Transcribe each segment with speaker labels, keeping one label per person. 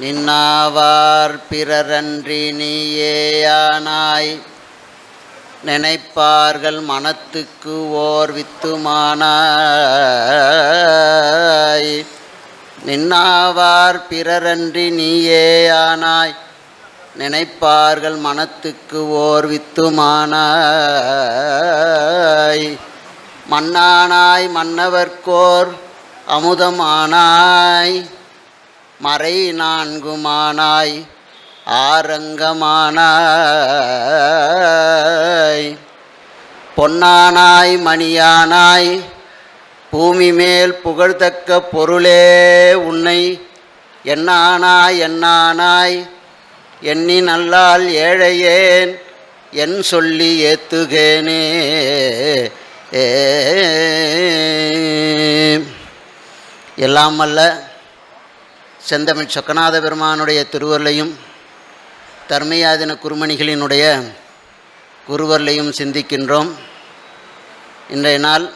Speaker 1: நின்னாவார் பிறரன்றி நீயேயானாய். நினைப்பார்கள் மனத்துக்கு ஓர் வித்துமானாய். நின்னாவார் பிறரன்றி நீயேயானாய். நினைப்பார்கள் மனத்துக்கு ஓர் வித்துமானாய். மன்னானாய் மன்னவர்க்கோர் அமுதமானாய். மறை நான்குமானாய் ஆரங்கமானாய். பொன்னானாய் மணியானாய் பூமி மேல் புகழ்தக்க பொருளே உன்னை. என்னானாய் என்னானாய் எண்ணி நல்லால் ஏழையேன் என் சொல்லி ஏத்துகேனே. ஏ. எல்லாம் அல்ல. செந்தமிழ் சொக்கநாத பெருமானுடைய திருவருளையும் தர்மயாதின குருமணிகளினுடைய குருவர்களையும் சிந்திக்கின்றோம். இன்றைய நாள்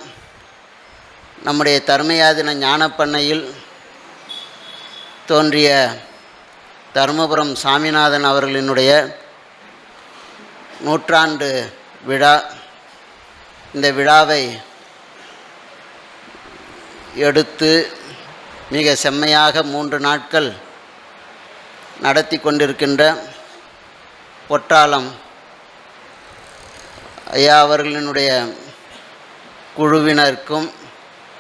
Speaker 1: நம்முடைய தர்மயாதின ஞானப்பண்ணையில் தோன்றிய தருமபுரம் சாமிநாதன் அவர்களினுடைய நூற்றாண்டு விழா. இந்த விழாவை எடுத்து மிக செம்மையாக மூன்று நாட்கள் நடத்தி கொண்டிருக்கின்ற பொற்றாளம் ஐயா அவர்களினுடைய குழுவினருக்கும்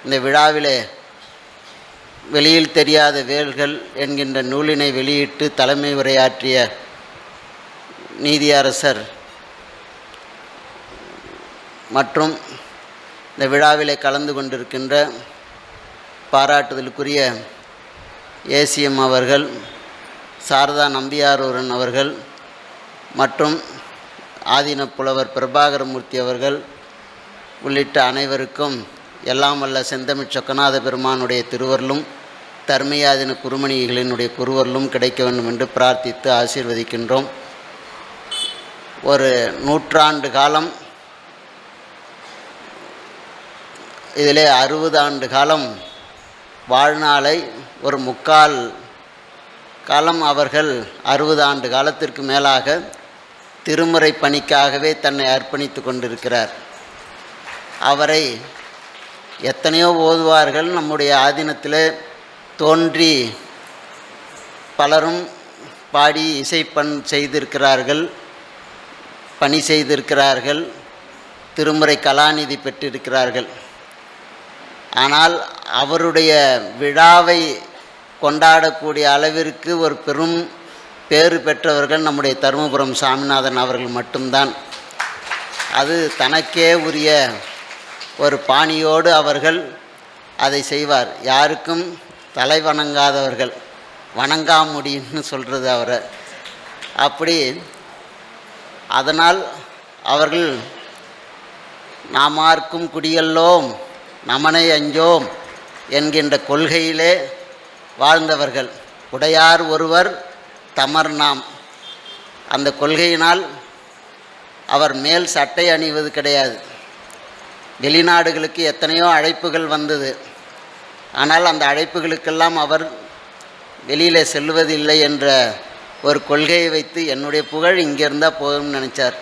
Speaker 1: இந்த விழாவிலே வெளியில் தெரியாத வேல்கள் என்கின்ற நூலினை வெளியிட்டு தலைமை உரையாற்றிய நீதியரசர் மற்றும் இந்த விழாவிலே கலந்து கொண்டிருக்கின்ற பாராட்டுதலுக்குரிய ஏசிஎம் அவர்கள் சாரதா நம்பியாரூரன் அவர்கள் மற்றும் ஆதீன புலவர் பிரபாகரமூர்த்தி அவர்கள் உள்ளிட்ட அனைவருக்கும் எல்லாம் வல்ல செந்தமிழ் சொக்கநாத பெருமானுடைய திருவருளும் தர்மயாதின குருமணிகளினுடைய குருவருளும் கிடைக்க வேண்டும் என்று பிரார்த்தித்து ஆசீர்வதிக்கின்றோம். ஒரு நூற்றாண்டு காலம் இதிலே அறுபது ஆண்டு காலம் வாழ்நாளை ஒரு முக்கால் காலம் அவர்கள் அறுபது ஆண்டு காலத்திற்கு மேலாக திருமுறை பணிக்காகவே தன்னை அர்ப்பணித்து கொண்டிருக்கிறார். அவரை எத்தனையோ ஓதுவார்கள் நம்முடைய ஆதீனத்தில் தோன்றி பலரும் பாடி இசை பண் செய்திருக்கிறார்கள் பணி செய்திருக்கிறார்கள் திருமுறை கலாநிதி பெற்றிருக்கிறார்கள். ஆனால் அவருடைய விழாவை கொண்டாடக்கூடிய அளவிற்கு ஒரு பெரும் பேறு பெற்றவர்கள் நம்முடைய தருமபுரம் சாமிநாதன் அவர்கள் மட்டும்தான். அது தனக்கே உரிய ஒரு பாணியோடு அவர்கள் அதை செய்வார். யாருக்கும் தலை வணங்காதவர்கள் வணங்காமுடின்னு சொல்கிறது அவரை. அப்படி அதனால் அவர்கள் நாமார்க்கும் குடியல்லோம் நமனை அஞ்சோம் என்கின்ற கொள்கையிலே வாழ்ந்தவர்கள். உடையார் ஒருவர் தமர் நாம். அந்த கொள்கையினால் அவர் மேல் சட்டை அணிவது கிடையாது. வெளிநாடுகளுக்கு எத்தனையோ அழைப்புகள் வந்தது. ஆனால் அந்த அழைப்புகளுக்கெல்லாம் அவர் வெளியில் செல்வதில்லை என்ற ஒரு கொள்கையை வைத்து என்னுடைய புகழ் இங்கே இருந்தால் போதும்னு நினச்சார்.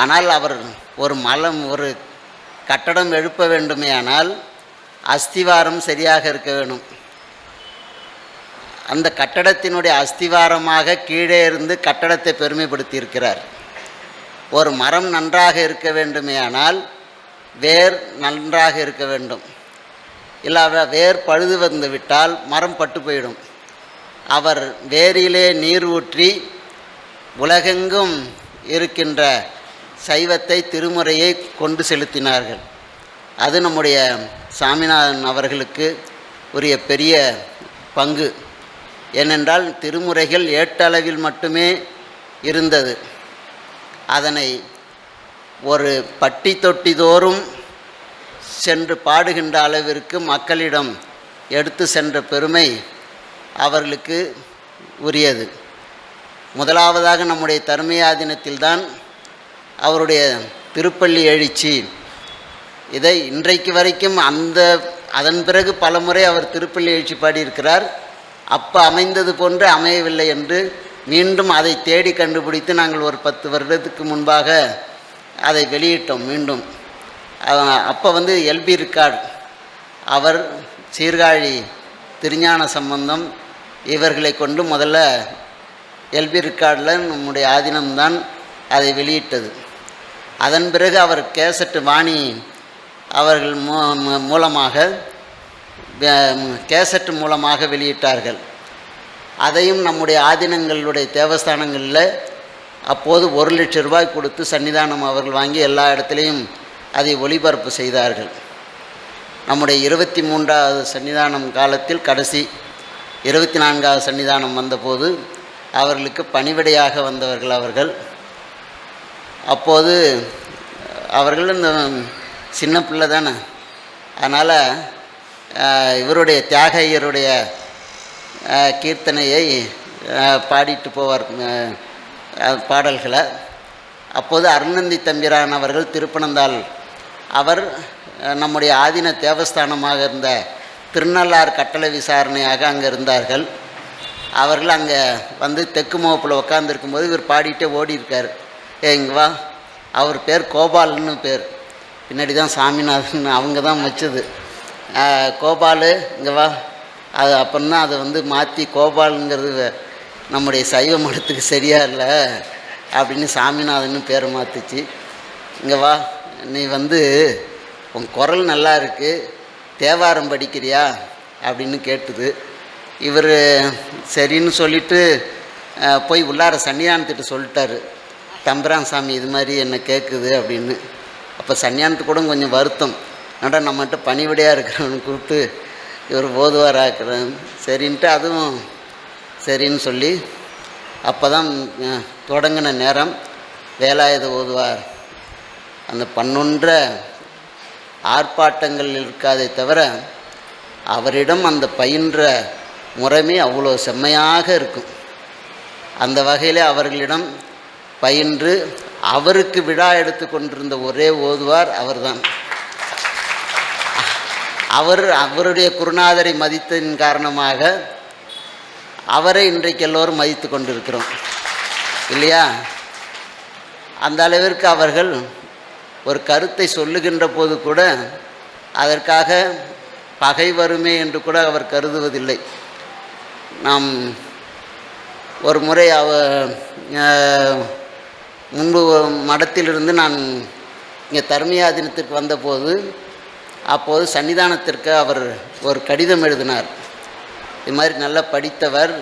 Speaker 1: ஆனால் அவர் ஒரு மலம் ஒரு கட்டடம் எழுப்ப வேண்டுமே ஆனால் அஸ்திவாரம் சரியாக இருக்க வேணும். அந்த கட்டடத்தினுடைய அஸ்திவாரமாக கீழே இருந்து கட்டடத்தை பெருமைப்படுத்தியிருக்கிறார். ஒரு மரம் நன்றாக இருக்க வேண்டுமே ஆனால் வேர் நன்றாக இருக்க வேண்டும். இல்லாத வேர் பழுது வந்து விட்டால் மரம் பட்டு போயிடும். அவர் வேரிலே நீர் ஊற்றி உலகெங்கும் இருக்கின்ற சைவத்தை திருமுறையை கொண்டு செலுத்தினார்கள். அது நம்முடைய சாமிநாதன் அவர்களுக்கு உரிய பெரிய பங்கு. ஏனென்றால் திருமுறைகள் ஏட்டளவில் மட்டுமே இருந்தது. அதனை ஒரு பட்டி தொட்டி தோறும் சென்று பாடுகின்ற அளவிற்கு மக்களிடம் எடுத்து சென்ற பெருமை அவர்களுக்கு உரியது. முதலாவதாக நம்முடைய தருமையாதீனத்தில்தான் அவருடைய திருப்பள்ளி எழுச்சி. இதை இன்றைக்கு வரைக்கும் அந்த அதன் பிறகு பலமுறை அவர் திருப்பள்ளி எழுச்சி பாடியிருக்கிறார். அப்போ அமைந்தது போன்று அமையவில்லை என்று மீண்டும் அதை தேடி கண்டுபிடித்து நாங்கள் ஒரு பத்து வருடத்துக்கு முன்பாக அதை வெளியிட்டோம் மீண்டும். அப்போ வந்து எல்பி ரிக்கார்ட் அவர் சீர்காழி திருஞான சம்பந்தம் இவர்களை கொண்டு முதல்ல எல்பி ரிக்கார்டில் நம்முடைய ஆதீனம்தான் அதை வெளியிட்டது. அதன் பிறகு அவர் கேசட்டு வாணி அவர்கள் மூ மூலமாக கேசட்டு மூலமாக வெளியிட்டார்கள். அதையும் நம்முடைய ஆதீனங்களுடைய தேவஸ்தானங்களில் அப்போது ஒரு லட்சம் ரூபாய் கொடுத்து சன்னிதானம் அவர்கள் வாங்கி எல்லா இடத்துலையும் அதை ஒளிபரப்பு செய்தார்கள். நம்முடைய இருபத்தி மூன்றாவது சன்னிதானம் காலத்தில் கடைசி இருபத்தி நான்காவது சன்னிதானம் வந்தபோது அவர்களுக்கு பணிவிடையாக வந்தவர்கள் அவர்கள். அப்போது அவர்கள் இந்த சின்ன பிள்ளை தானே. அதனால் இவருடைய தியாக ஐயருடைய கீர்த்தனையை பாடிட்டு போவார் பாடல்களை. அப்போது அருணந்தி தம்பிரான் அவர்கள் திருப்பனந்தாள். அவர் நம்முடைய ஆதீன தேவஸ்தானமாக இருந்த திருநள்ளார் கட்டளை விசாரணையாக அங்கே இருந்தார்கள். அவர்கள் அங்கே வந்து தெற்கு முகப்பில் உட்காந்துருக்கும்போது இவர் பாடிட்டே ஓடி இருக்கார் ஏ இங்கே வா. அவர் பேர் கோபால்னு பேர். பின்னாடி தான் சாமிநாதன் அவங்க தான் வச்சது கோபால் கோபாலு இங்கே வா. அது அப்புறம் அதை வந்து மாற்றி கோபாலுங்கிறது நம்முடைய சைவ மடத்துக்கு சரியா இல்லை அப்படின்னு சாமிநாதன் பேரை மாற்றுச்சு இங்கே வா. நீ வந்து உன் குரல் நல்லா இருக்குது தேவாரம் படிக்கிறியா? அப்படின்னு கேட்டுது. இவர் சரின்னு சொல்லிட்டு போய் உள்ளார சன்னிதானத்திட்ட சொல்லிட்டாரு. தம்பரான் சாமி இது மாதிரி என்னை கேட்குது அப்படின்னு. அப்போ சன்னியானத்து கூட கொஞ்சம் வருத்தம். என்னடா நம்மகிட்ட பணிவிடையாக இருக்கிறவனு கூப்பிட்டு இவர் ஓதுவாராக்கிறேன் சரின்ட்டு அதுவும் சரின்னு சொல்லி அப்போ தான் தொடங்கின நேரம் வேலாயுத ஓதுவார். அந்த பண்ணுன்ற ஆர்ப்பாட்டங்கள் இருக்காதே தவிர அவரிடம் அந்த பயின்ற முறைமை அவ்வளோ செம்மையாக இருக்கும். அந்த வகையில் அவர்களிடம் பயின்று அவருக்கு விழா எடுத்து கொண்டிருந்த ஒரே ஓதுவார் அவர்தான். அவர் அவருடைய குருநாதரை மதித்ததின் காரணமாக அவரை இன்றைக்கு எல்லோரும் மதித்து கொண்டிருக்கிறோம். இல்லையா? அந்த அளவிற்கு அவர்கள் ஒரு கருத்தை சொல்லுகின்ற போது கூட அதற்காக பகை வருமே என்று கூட அவர் கருதுவதில்லை. நாம் ஒரு முறை அவ முன்பு மடத்திலிருந்து நான் இங்கே தர்மியாதினத்திற்கு வந்தபோது அப்போது சன்னிதானத்திற்கு அவர் ஒரு கடிதம் எழுதினார். இது மாதிரி நல்லா படித்தவர்.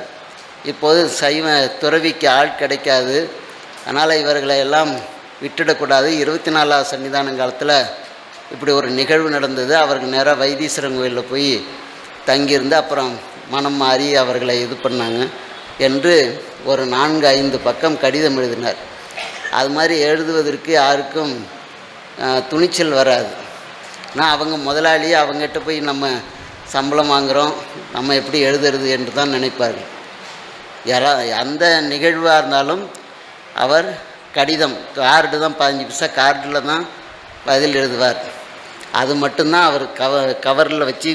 Speaker 1: இப்போது சைவ துறவிக்கு ஆள் கிடைக்காது. அதனால் இவர்களை எல்லாம் விட்டுடக்கூடாது. இருபத்தி நாலாவது சன்னிதான காலத்தில் இப்படி ஒரு நிகழ்வு நடந்தது. அவருக்கு நேராக வைத்தீஸ்வரன் கோயிலில் போய் தங்கியிருந்து அப்புறம் மனம் மாறி அவர்களை இது பண்ணாங்க என்று ஒரு நான்கு ஐந்து பக்கம் கடிதம் எழுதினார். அது மாதிரி எழுதுவதற்கு யாருக்கும் துணிச்சல் வராது. நான் அவங்க முதலாளி அவங்ககிட்ட போய் நம்ம சம்பளம் வாங்குகிறோம் நம்ம எப்படி எழுதுறது என்று தான் நினைப்பார்கள் யாரா அந்த நிகழ்வாக இருந்தாலும் அவர் கடிதம் கார்டு தான் பதினஞ்சு பைசா கார்டில் தான் பதில் எழுதுவார். அது மட்டும்தான் அவர் கவ கவரில் வச்சு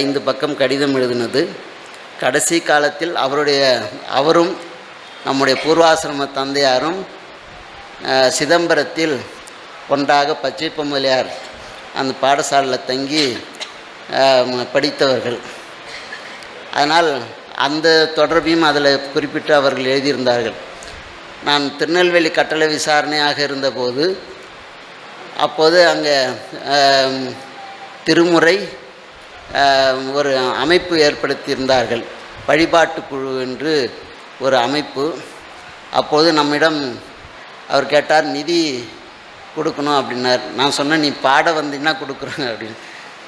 Speaker 1: ஐந்து பக்கம் கடிதம் எழுதினது. கடைசி காலத்தில் அவருடைய அவரும் நம்முடைய பூர்வாசிரம தந்தையாரும் சிதம்பரத்தில் ஒன்றாக பச்சைப்பம்மலையார் அந்த பாடசாலையில் தங்கி படித்தவர்கள். அதனால் அந்த தொடர்பையும் அதில் குறிப்பிட்டு அவர்கள் எழுதியிருந்தார்கள். நான் திருநெல்வேலி கட்டளை விசாரணையாக இருந்தபோது அப்போது அங்கே திருமுறை ஒரு அமைப்பு ஏற்படுத்தியிருந்தார்கள். வழிபாட்டு குழு என்று ஒரு அமைப்பு. அப்போது நம்மிடம் அவர் கேட்டார் நிதி கொடுக்கணும் அப்படின்னார். நான் சொன்னேன் நீ பாட வந்தீங்கன்னா கொடுக்குறேன் அப்படின்னு.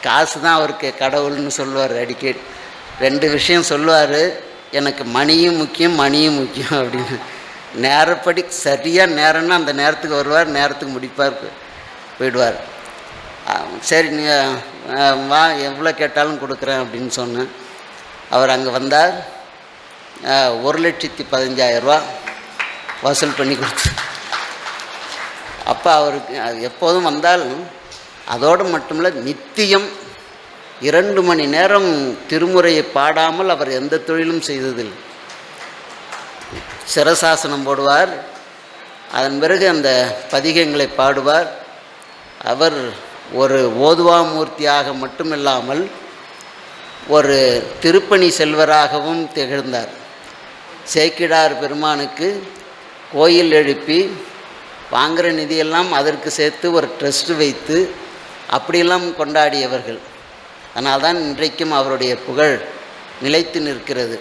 Speaker 1: காசு தான் அவருக்கு கடவுள்னு சொல்லுவார் அடிக்கடி. ரெண்டு விஷயம் சொல்லுவார் எனக்கு மணியும் முக்கியம் மணியும் முக்கியம் அப்படின்னு. நேரப்படி சரியாக நேரம்னா அந்த நேரத்துக்கு வருவார் நேரத்துக்கு முடிப்பார் போயிடுவார். சரி நீ வா எவ்வளோ கேட்டாலும் கொடுக்குறேன் அப்படின்னு சொன்னேன். அவர் அங்கே வந்தார். ஒரு லட்சத்தி பதினஞ்சாயிரரூவா வசூல் பண்ணி கொடுத்து அப்போ அவருக்கு அது எப்போதும் வந்தாலும் அதோடு மட்டுமில்ல நித்தியம் இரண்டு மணி நேரம் திருமுறையை பாடாமல் அவர் எந்த தொழிலும் செய்ததில்லை. சிரசாசனம் போடுவார். அதன் பிறகு அந்த பதிகங்களை பாடுவார். அவர் ஒரு ஓதுவாமூர்த்தியாக மட்டுமில்லாமல் ஒரு திருப்பணி செல்வராகவும் திகழ்ந்தார். சேக்கிடார் பெருமானுக்கு கோயில் எழுப்பி வாங்குகிற நிதியெல்லாம் அதற்கு சேர்த்து ஒரு ட்ரஸ்ட் வைத்து அப்படியெல்லாம் கொண்டாடியவர்கள். அதனால்தான் இன்றைக்கும் அவருடைய புகழ் நிலைத்து நிற்கிறது.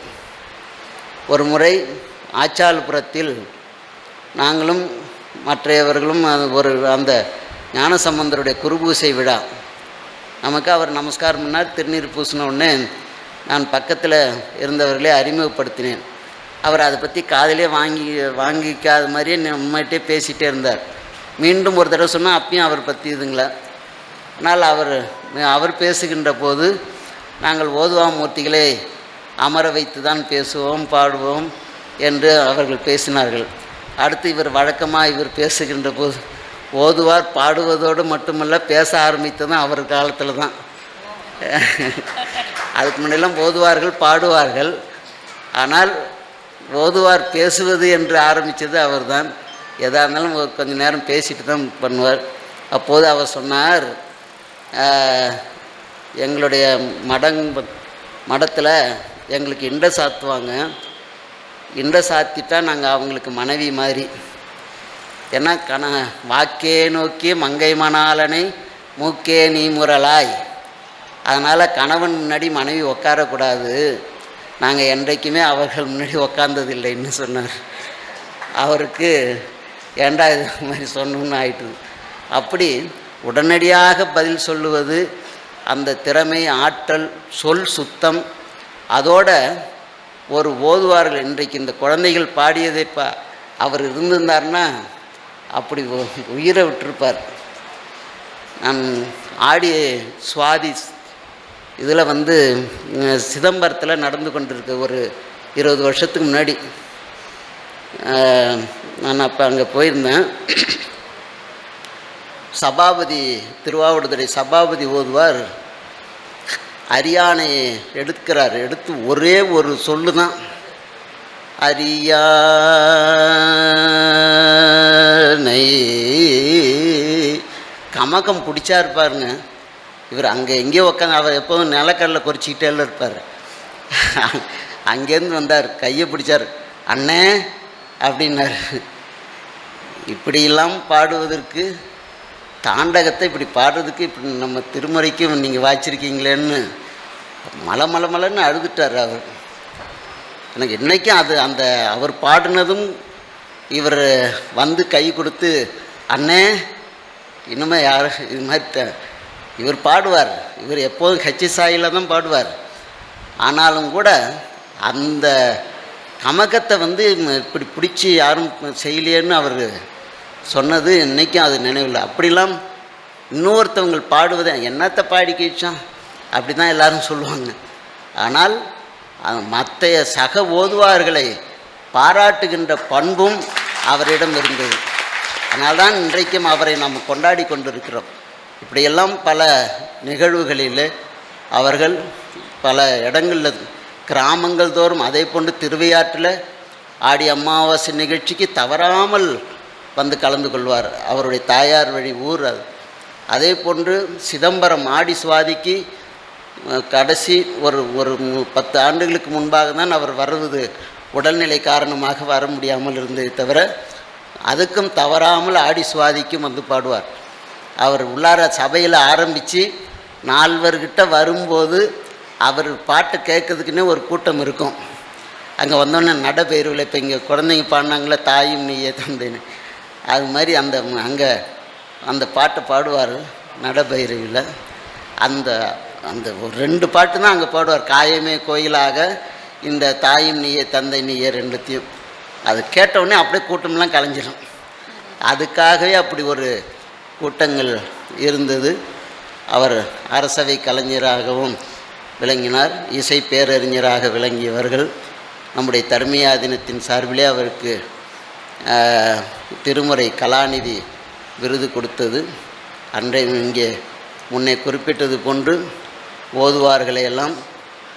Speaker 1: ஒரு முறை ஆச்சால்புரத்தில் நாங்களும் மற்றையவர்களும் ஒரு அந்த ஞானசம்பந்தருடைய குருபூசை விழா. நமக்கு அவர் நமஸ்காரம் பண்ணார் திருநீர் பூசின உடனே நான் பக்கத்தில் இருந்தவர்களை அறிமுகப்படுத்தினேன். அவர் அதை பற்றி காதிலே வாங்கி வாங்கிக்காத மாதிரியே நம்மகிட்டே பேசிகிட்டே இருந்தார். மீண்டும் ஒரு தடவை சொன்னால் அப்பயும் அவர் பற்றி இதுங்களா ஆனால் அவர் அவர் பேசுகின்ற போது நாங்கள் ஓதுவா மூர்த்திகளை அமர வைத்து தான் பேசுவோம் பாடுவோம் என்று அவர்கள் பேசினார்கள். அடுத்து இவர் வழக்கமாக இவர் பேசுகின்ற போது ஓதுவார் பாடுவதோடு மட்டுமல்ல பேச ஆரம்பித்ததும் அவர் காலத்தில் தான் அதுக்கு முன்னெல்லாம் ஓதுவார்கள் பாடுவார்கள். ஆனால் ஓதுவார் பேசுவது என்று ஆரம்பித்தது அவர்தான். எதாக இருந்தாலும் கொஞ்சம் நேரம் பேசிட்டு தான் பண்ணுவார். அப்போது அவர் சொன்னார் எங்களுடைய மடங் மடத்தில் எங்களுக்கு இண்டை சாத்துவாங்க. இண்டை சாத்திட்டா நாங்கள் அவங்களுக்கு மனைவி மாதிரி. ஏன்னா கண வாக்கே நோக்கி மங்கை மணாலனை மூக்கே நீ முரலாய். அதனால் கணவன் முன்னாடி மனைவி உட்காரக்கூடாது நாங்கள் என்றைக்குமே அவர்கள் முன்னாடி உட்கார்ந்ததில்லைன்னு சொன்னார். அவருக்கு ஏண்டா இது மாதிரி சொன்னோன்னு ஆயிட்டு அப்படி உடனடியாக பதில் சொல்லுவது அந்த திறமை ஆற்றல் சொல் சுத்தம் அதோட ஒரு ஓதுவார்கள் இன்றைக்கு இந்த குழந்தைகள் பாடியதை பா அவர் இருந்திருந்தார்னா அப்படி உயிரை விட்டிருப்பார். நான் ஆடி சுவாதி இதில் வந்து சிதம்பரத்தில் நடந்து கொண்டிருக்க ஒரு இருபது வருஷத்துக்கு முன்னாடி நான் அப்போ அங்கே போயிருந்தேன். சபாபதி திருவாவூர்துறை சபாபதி ஓதுவார். அரியானை எடுக்கிறார். எடுத்து ஒரே ஒரு சொல்லு தான். அரியானை கமக்கம் பிடிச்சா இருப்பாருங்க இவர் அங்கே எங்கேயோ உட்காந்து அவர் எப்போதும் நிலக்கடலை குறிச்சிக்கிட்டே இருப்பார். அங்கேருந்து வந்தார் கையை பிடிச்சார் அண்ணே அப்படின்னார். இப்படியெல்லாம் பாடுவதற்கு தாண்டகத்தை இப்படி பாடுறதுக்கு இப்படி நம்ம திருமுறைக்கும் நீங்கள் வாய்ச்சிருக்கீங்களேன்னு மலை மலை மலைன்னு அழுதுட்டார் அவர். எனக்கு இன்றைக்கும் அது அந்த அவர் பாடினதும் இவர் வந்து கை கொடுத்து அண்ணே இன்னுமே யாரும் இது மாதிரி இவர் பாடுவார். இவர் எப்போதும் கட்சி சாயில் தான் பாடுவார். ஆனாலும் கூட அந்த கமக்கத்தை வந்து இப்படி பிடிச்சி யாரும் செய்யலையேன்னு அவர் சொன்னது இன்றைக்கும் அது நினைவில் அப்படிலாம் இன்னொருத்தவங்க பாடுவதை என்னத்தை பாடி கிழிச்சான் அப்படி தான் எல்லாரும் சொல்லுவாங்க. ஆனால் மற்ற சக ஓதுவார்களை பாராட்டுகின்ற பண்பும் அவரிடம் இருந்தது. அதனால்தான் இன்றைக்கும் அவரை நாம் கொண்டாடி கொண்டிருக்கிறோம். இப்படியெல்லாம் பல நிகழ்வுகளில் அவர்கள் பல இடங்களில் கிராமங்கள் தோறும் அதே போன்று திருவையாற்றில் ஆடி அமாவாசை நிகழ்ச்சிக்கு தவறாமல் வந்து கலந்து கொள்வார். அவருடைய தாயார் வழி ஊர் அது. அதே போன்று சிதம்பரம் ஆடி சுவாதிக்கு கடைசி ஒரு ஒரு பத்து ஆண்டுகளுக்கு முன்பாக தான் அவர் வருவது உடல்நிலை காரணமாக வர முடியாமல் இருந்ததை தவிர அதுக்கும் தவறாமல் ஆடி சுவாதிக்கும் வந்து பாடுவார். அவர் உள்ளார சபையில் ஆரம்பித்து நால்வர்கிட்ட வரும்போது அவர் பாட்டு கேட்கறதுக்குன்னே ஒரு கூட்டம் இருக்கும். அங்கே வந்தோடனே நடைபெயர்வில் இப்போ இங்கே குழந்தைங்க பாடினாங்களே தாயும் நீயே தந்தைன்னு. அது மாதிரி அந்த அங்கே அந்த பாட்டை பாடுவார் நடைபைரவியில் அந்த அந்த ஒரு ரெண்டு பாட்டு தான் அங்கே பாடுவார். காயமே கோயிலாக இந்த தாயும் நீயே தந்தை நீயே ரெண்டுத்தையும். அது கேட்டவுடனே அப்படியே கூட்டம்லாம் கலைஞ்சிரும். அதுக்காகவே அப்படி ஒரு கூட்டங்கள் இருந்தது. அவர் அரசவை கலைஞராகவும் விளங்கினார். இசை பேரறிஞராக விளங்கியவர்கள். நம்முடைய தர்மியா தினத்தின் சார்பிலே அவருக்கு திருமுறை கலாநிதி விருது கொடுத்தது. அன்றைய இங்கே முன்னே குறிப்பிட்டது போன்று ஓதுவார்களை எல்லாம்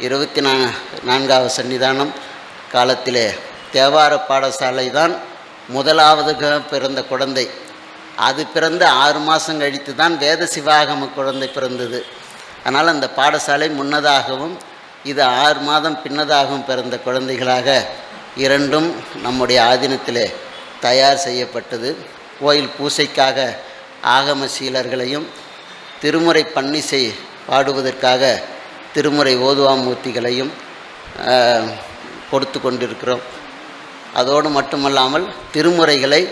Speaker 1: இருபத்தி நா நான்காவது சன்னிதானம் காலத்திலே தேவார பாடசாலை தான் முதலாவதுக பிறந்த குழந்தை. அது பிறந்து ஆறு மாதம் கழித்து தான் வேத சிவாகம குழந்தை பிறந்தது. அதனால் அந்த பாடசாலை முன்னதாகவும் இது ஆறு மாதம் பின்னதாகவும் பிறந்த குழந்தைகளாக இரண்டும் நம்முடைய ஆதீனத்திலே தயார் செய்யப்பட்டது. கோயில் பூசைக்காக ஆகம சீலர்களையும் திருமுறை பன்னிசை பாடுவதற்காக திருமுறை ஓதுவாமூர்த்திகளையும் கொடுத்து கொண்டிருக்கிறோம். அதோடு மட்டுமல்லாமல் திருமுறைகளை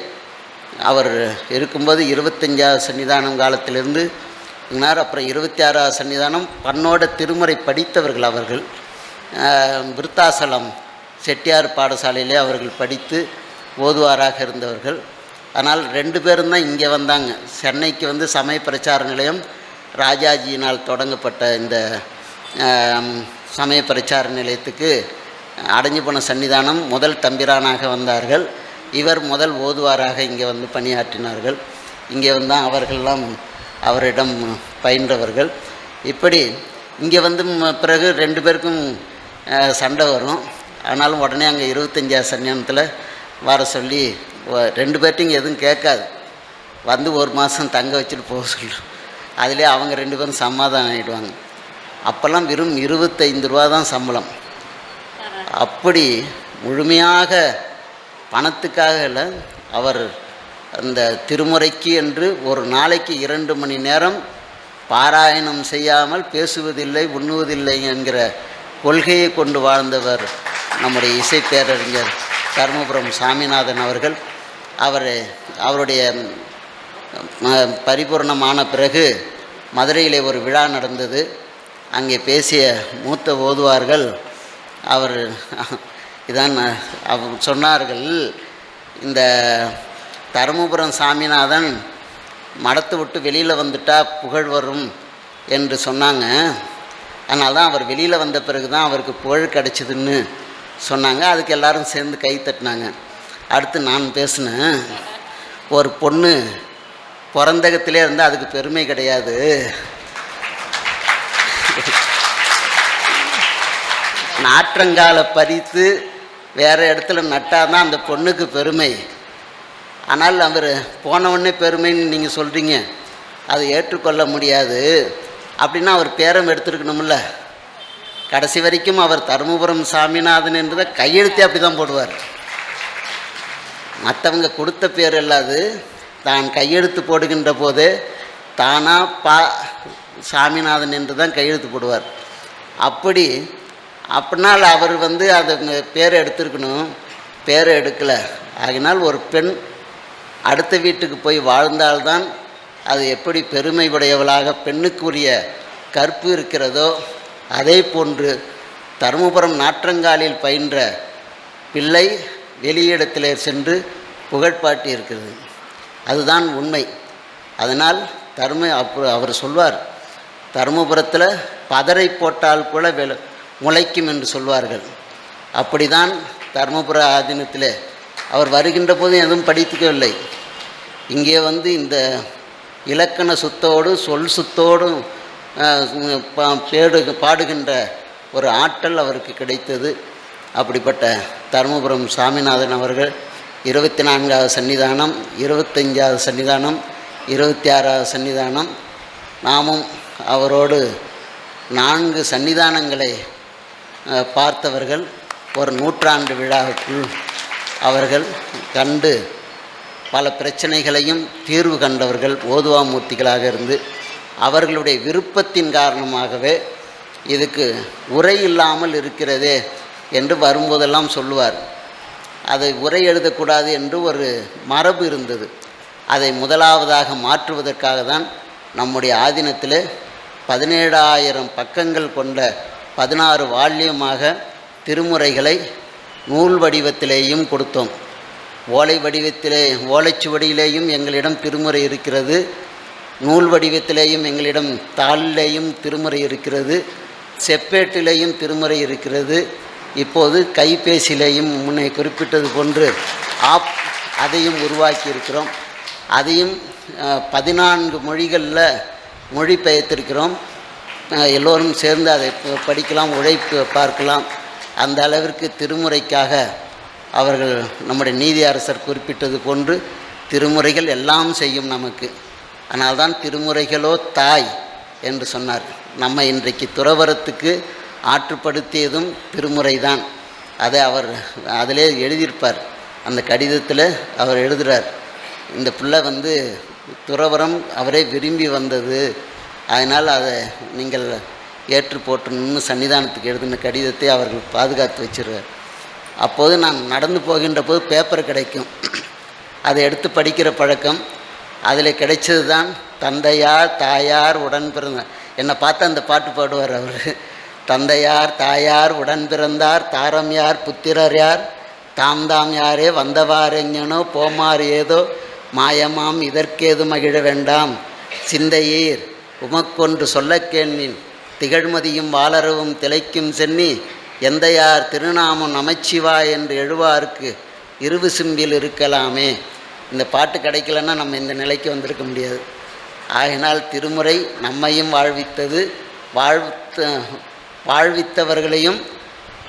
Speaker 1: அவர் இருக்கும்போது இருபத்தஞ்சாவது சன்னிதானம் காலத்திலிருந்து இன்னார் அப்புறம் இருபத்தி ஆறாவது சன்னிதானம் பன்னோட திருமுறை படித்தவர்கள் அவர்கள். விருத்தாசலம் செட்டியார் பாடசாலையிலே அவர்கள் படித்து ஓதுவாராக இருந்தவர்கள். ஆனால் ரெண்டு பேரும் தான் இங்கே வந்தாங்க. சென்னைக்கு வந்து சமய பிரச்சார நிலையம் ராஜாஜியினால் தொடங்கப்பட்ட இந்த சமய பிரச்சார நிலையத்துக்கு அடைஞ்சு போன சன்னிதானம் முதல் தம்பிரானாக வந்தார்கள். இவர் முதல் ஓதுவாராக இங்கே வந்து பணியாற்றினார்கள். இங்கே வந்து அவர்கள்லாம் அவரிடம் பயின்றவர்கள். இப்படி இங்கே வந்து பிறகு ரெண்டு பேருக்கும் சண்டை வரும். ஆனாலும் உடனே அங்கே இருபத்தஞ்சாவது சன்னியானத்தில் வர சொல்லி ரெண்டு பேர்ட்டையும் எதுவும் கேட்காது. வந்து ஒரு மாதம் தங்க வச்சுட்டு போக சொல்லும் அதிலே அவங்க ரெண்டு பேரும் சமாதானம் ஆகிடுவாங்க அப்போல்லாம் வெறும் இருபத்தைந்து ரூபா தான் சம்பளம். அப்படி முழுமையாக பணத்துக்காக இல்லை அவர் அந்த திருமுறைக்கு என்று ஒரு நாளைக்கு இரண்டு மணி நேரம் பாராயணம் செய்யாமல் பேசுவதில்லை உண்ணுவதில்லை என்கிற கொள்கையை கொண்டு வாழ்ந்தவர் நம்முடைய இசை பேரறிஞர் தர்மபுரம் சாமிநாதன் அவர்கள். அவர் அவருடைய பரிபூர்ணமான பிறகு மதுரையிலே ஒரு விழா நடந்தது. அங்கே பேசிய மூத்த ஓதுவார்கள் அவர் இதான் அவர் சொன்னார்கள் இந்த தருமபுரம் சாமிநாதன் மடத்தை விட்டு வெளியில் வந்துட்டால் புகழ் வரும் என்று சொன்னாங்க. அதனால தான் அவர் வெளியில் வந்த பிறகு தான் அவருக்கு புகழ் கிடச்சிதுன்னு சொன்னாங்க. அதுக்கு எல்லாரும் சேர்ந்து கை தட்டினாங்க. அடுத்து நான் பேசினேன். ஒரு பொண்ணு பிறந்தகத்திலே இருந்தால் அதுக்கு பெருமை கிடையாது. நாற்றங்காலை பறித்து வேறு இடத்துல நட்டாதான் அந்த பொண்ணுக்கு பெருமை. ஆனால் அவர் போன பெருமைன்னு நீங்கள் சொல்கிறீங்க அதை ஏற்றுக்கொள்ள முடியாது. அப்படின்னா அவர் பேரம் எடுத்துருக்கணும்ல. கடைசி வரைக்கும் அவர் தருமபுரம் சாமிநாதன் என்றதை கையெழுத்தே அப்படி தான் போடுவார். மற்றவங்க கொடுத்த பேர் இல்லாது தான் கையெழுத்து போடுகின்ற போது தானாக பா சாமிநாதன் என்று தான் கையெழுத்து போடுவார். அப்படி அப்படினால் அவர் வந்து அதை பேரை எடுத்திருக்கணும். பேரை எடுக்கலை. ஆகினால் ஒரு பெண் அடுத்த வீட்டுக்கு போய் வாழ்ந்தால்தான் அது எப்படி பெருமை உடையவளாக பெண்ணுக்குரிய கற்பு இருக்கிறதோ அதே போன்று தருமபுரம் நாற்றங்காலில் பயின்ற பிள்ளை வெளியிடத்திலே சென்று புகழ்பாட்டி இருக்கிறது அதுதான் உண்மை. அதனால் தரும அப்போ அவர் சொல்வார் தருமபுரத்தில் பதரை போட்டால் கூட வெள முளைக்கும் என்று சொல்வார்கள். அப்படிதான் தருமபுர ஆதீனத்தில் அவர் வருகின்ற போது எதுவும் படித்துக்கவில்லை. இங்கே வந்து இந்த இலக்கண சுத்தோடு சொல் சுத்தோடும் பா- பேடு பாடுகின்ற ஒரு ஆற்றல் அவருக்கு கிடைத்தது. அப்படிப்பட்ட தருமபுரம் சாமிநாதன் அவர்கள் இருபத்தி நான்காவது சன்னிதானம் இருபத்தஞ்சாவது சன்னிதானம் இருபத்தி ஆறாவது சன்னிதானம். நாமும் அவரோடு நான்கு சன்னிதானங்களை பார்த்தவர்கள் ஒரு நூற்றாண்டு விழாவுக்குள் அவர்கள் கண்டு பல பிரச்சனைகளையும் தீர்வு கண்டவர்கள் ஓதுவாமூர்த்திகளாக இருந்து அவர்களுடைய விருப்பத்தின் காரணமாகவே இதுக்கு உரை இல்லாமல் இருக்கிறதே என்று வரும்போதெல்லாம் சொல்லுவார். அதை உரை எழுதக்கூடாது என்று ஒரு மரபு இருந்தது. அதை முதலாவதாக மாற்றுவதற்காக தான் நம்முடைய ஆதீனத்தில் பதினேழாயிரம் பக்கங்கள் கொண்ட பதினாறு வால்யமாக திருமுறைகளை நூல் வடிவத்திலேயும் கொடுத்தோம். ஓலை வடிவத்திலே ஓலைச்சுவடியிலேயும் எங்களிடம் திருமுறை இருக்கிறது. நூல் வடிவத்திலேயும் எங்களிடம் தாளிலேயும் திருமுறை இருக்கிறது. செப்பேட்டிலேயும் திருமுறை இருக்கிறது. இப்போது கைபேசியிலேயும் முன்னே குறிப்பிட்டது போன்று ஆப் அதையும் உருவாக்கி இருக்கிறோம். அதையும் பதினான்கு மொழிகளில் மொழிபெயர்த்திருக்கிறோம். எல்லோரும் சேர்ந்து அதை படிக்கலாம் உழைப்பு பார்க்கலாம். அந்த அளவிற்கு திருமுறைக்காக அவர்கள் நம்முடைய நீதி அரசர் குறிப்பிட்டது போன்று திருமுறைகள் எல்லாம் செய்யும் நமக்கு. அதனால்தான் திருமுறைகளோ தாய் என்று சொன்னார் நம்ம இன்றைக்கு துறவரத்துக்கு ஆற்றுப்படுத்தியதும் திருமுறை தான் அதை அவர் அதிலே எழுதியிருப்பார். அந்த கடிதத்தில் அவர் எழுதுகிறார் இந்த பிள்ளை வந்து துறவரம் அவரே விரும்பி வந்தது. அதனால் அதை நீங்கள் ஏற்று போட்டணும்னு சன்னிதானத்துக்கு எழுதின கடிதத்தை அவர்கள் பாதுகாத்து வச்சிருவார். அப்போது நான் நடந்து போகின்ற போது பேப்பர் கிடைக்கும். அதை எடுத்து படிக்கிற பழக்கம். அதில் கிடைச்சது தான் தந்தையார் தாயார் உடன் பிறந்த என்னை பார்த்து அந்த பாட்டு பாடுவார் அவர். தந்தையார் தாயார் உடன் பிறந்தார் தாரம் யார் புத்திரர் யார்? தாம் தாம் யாரே வந்தவாரெங்கனோ போமார் ஏதோ மாயமாம் இதற்கேது மகிழ வேண்டாம். சிந்தையீர் உமக்கொன்று சொல்லக்கேண்மின் திகழ்மதியும் வாளரவும் திளைக்கும் சென்னி எந்தையார் திருநாமம் அமைச்சிவா என்று எழுவார்க்கு இருவு சிம்பில் இருக்கலாமே. இந்த பாட்டு கிடைக்கலன்னா நம்ம இந்த நிலைக்கு வந்திருக்க முடியாது. ஆகினால் திருமுறை நம்மையும் வாழ்வித்தது வாழ்த்த வாழ்வித்தவர்களையும்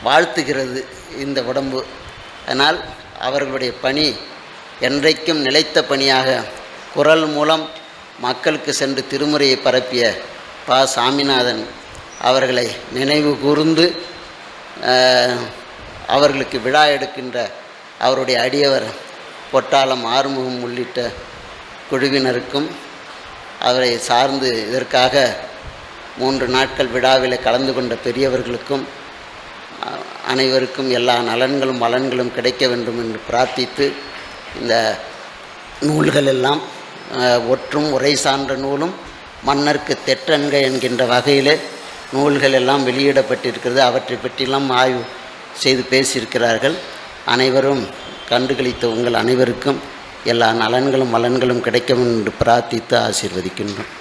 Speaker 1: வாழ்த்துகிறது இந்த உடம்பு. அதனால் அவர்களுடைய பணி என்றைக்கும் நிலைத்த பணியாக குரல் மூலம் மக்களுக்கு சென்று திருமுறையை பரப்பிய பா. சாமிநாதன் அவர்களை நினைவு கூர்ந்து அவர்களுக்கு விழா எடுக்கின்ற அவருடைய அடியவர் பொட்டாளம் ஆறுமுகம் உள்ளிட்ட குழுவினருக்கும் அவரை சார்ந்து இதற்காக மூன்று நாட்கள் விழாவில் கலந்து கொண்ட பெரியவர்களுக்கும் அனைவருக்கும் எல்லா நலன்களும் வளன்களும் கிடைக்க வேண்டும் என்று பிரார்த்தித்து இந்த நூல்கள் எல்லாம் ஒற்றும் உரை சான்ற நூலும் மன்னர்க்கு தெற்றன்க என்கின்ற வகையில் நூல்கள் எல்லாம் வெளியிடப்பட்டிருக்கிறது. அவற்றை பற்றியெல்லாம் ஆய்வு செய்து பேசியிருக்கிறார்கள். அனைவரும் கண்டுகளித்த உங்கள் அனைவருக்கும் எல்லா நலன்களும் வளன்களும் கிடைக்கும் என்று பிரார்த்தித்து ஆசீர்வதிக்கின்றோம்.